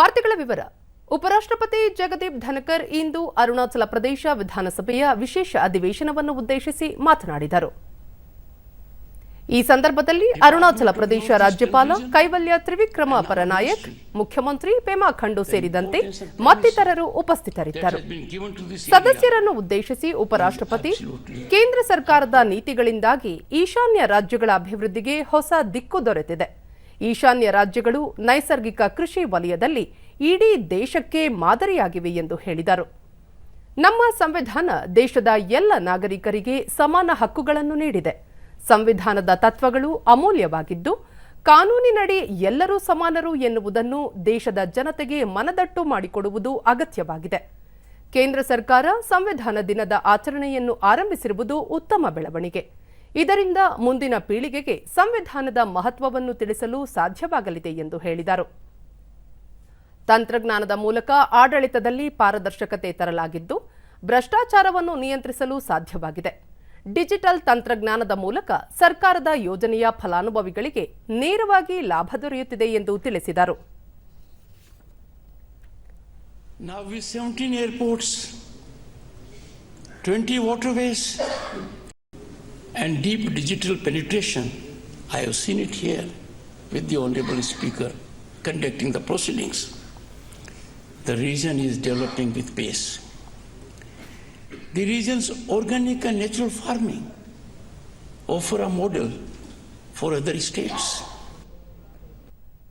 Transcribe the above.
ವಾರ್ತೆಗಳ ವಿವರ. ಉಪರಾಷ್ಟ್ರಪತಿ ಜಗದೀಪ್ ಧನಕರ್ ಇಂದು ಅರುಣಾಚಲ ಪ್ರದೇಶ ವಿಧಾನಸಭೆಯ ವಿಶೇಷ ಅಧಿವೇಶನವನ್ನು ಉದ್ದೇಶಿಸಿ ಮಾತನಾಡಿದರು. ಈ ಸಂದರ್ಭದಲ್ಲಿ ಅರುಣಾಚಲ ಪ್ರದೇಶ ರಾಜ್ಯಪಾಲ ಕೈವಲ್ಯ ತ್ರಿವಿಕ್ರಮ ಪರನಾಯಕ್, ಮುಖ್ಯಮಂತ್ರಿ ಪೇಮಾ ಖಂಡು ಸೇರಿದಂತೆ ಮತ್ತಿತರರು ಉಪಸ್ಥಿತರಿದ್ದರು. ಸದಸ್ಯರನ್ನು ಉದ್ದೇಶಿಸಿ ಉಪರಾಷ್ಟ್ರಪತಿ ಕೇಂದ್ರ ಸರ್ಕಾರದ ನೀತಿಗಳಿಂದಾಗಿ ಈಶಾನ್ಯ ರಾಜ್ಯಗಳ ಅಭಿವೃದ್ಧಿಗೆ ಹೊಸ ದಿಕ್ಕು ದೊರೆತಿದೆ. ಈಶಾನ್ಯ ರಾಜ್ಯಗಳು ನೈಸರ್ಗಿಕ ಕೃಷಿ ವಲಯದಲ್ಲಿ ಇಡೀ ದೇಶಕ್ಕೆ ಮಾದರಿಯಾಗಿವೆ ಎಂದು ಹೇಳಿದರು. ನಮ್ಮ ಸಂವಿಧಾನ ದೇಶದ ಎಲ್ಲ ನಾಗರಿಕರಿಗೆ ಸಮಾನ ಹಕ್ಕುಗಳನ್ನು ನೀಡಿದೆ. ಸಂವಿಧಾನದ ತತ್ವಗಳು ಅಮೂಲ್ಯವಾಗಿದ್ದು, ಕಾನೂನಿನಡಿ ಎಲ್ಲರೂ ಸಮಾನರು ಎನ್ನುವುದನ್ನು ದೇಶದ ಜನತೆಗೆ ಮನದಟ್ಟು ಮಾಡಿಕೊಡುವುದು ಅಗತ್ಯವಾಗಿದೆ. ಕೇಂದ್ರ ಸರ್ಕಾರ ಸಂವಿಧಾನ ದಿನದ ಆಚರಣೆಯನ್ನು ಆರಂಭಿಸಿರುವುದು ಉತ್ತಮ ಬೆಳವಣಿಗೆ. ಇದರಿಂದ ಮುಂದಿನ ಪೀಳಿಗೆಗೆ ಸಂವಿಧಾನದ ಮಹತ್ವವನ್ನು ತಿಳಿಸಲು ಸಾಧ್ಯವಾಗಲಿದೆ ಎಂದು ಹೇಳಿದರು. ತಂತ್ರಜ್ಞಾನದ ಮೂಲಕ ಆಡಳಿತದಲ್ಲಿ ಪಾರದರ್ಶಕತೆ ತರಲಾಗಿದ್ದು ಭ್ರಷ್ಟಾಚಾರವನ್ನು ನಿಯಂತ್ರಿಸಲು ಸಾಧ್ಯವಾಗಿದೆ. ಡಿಜಿಟಲ್ ತಂತ್ರಜ್ಞಾನದ ಮೂಲಕ ಸರ್ಕಾರದ ಯೋಜನೆಯ ಫಲಾನುಭವಿಗಳಿಗೆ ನೇರವಾಗಿ ಲಾಭ ದೊರೆಯುತ್ತಿದೆ ಎಂದು ತಿಳಿಸಿದರು. Now with 17 airports, 20 waterways, and deep digital penetration, I have seen it here with the Honorable Speaker conducting the proceedings. The region is developing with pace. The region's organic and natural farming offer a model for other states.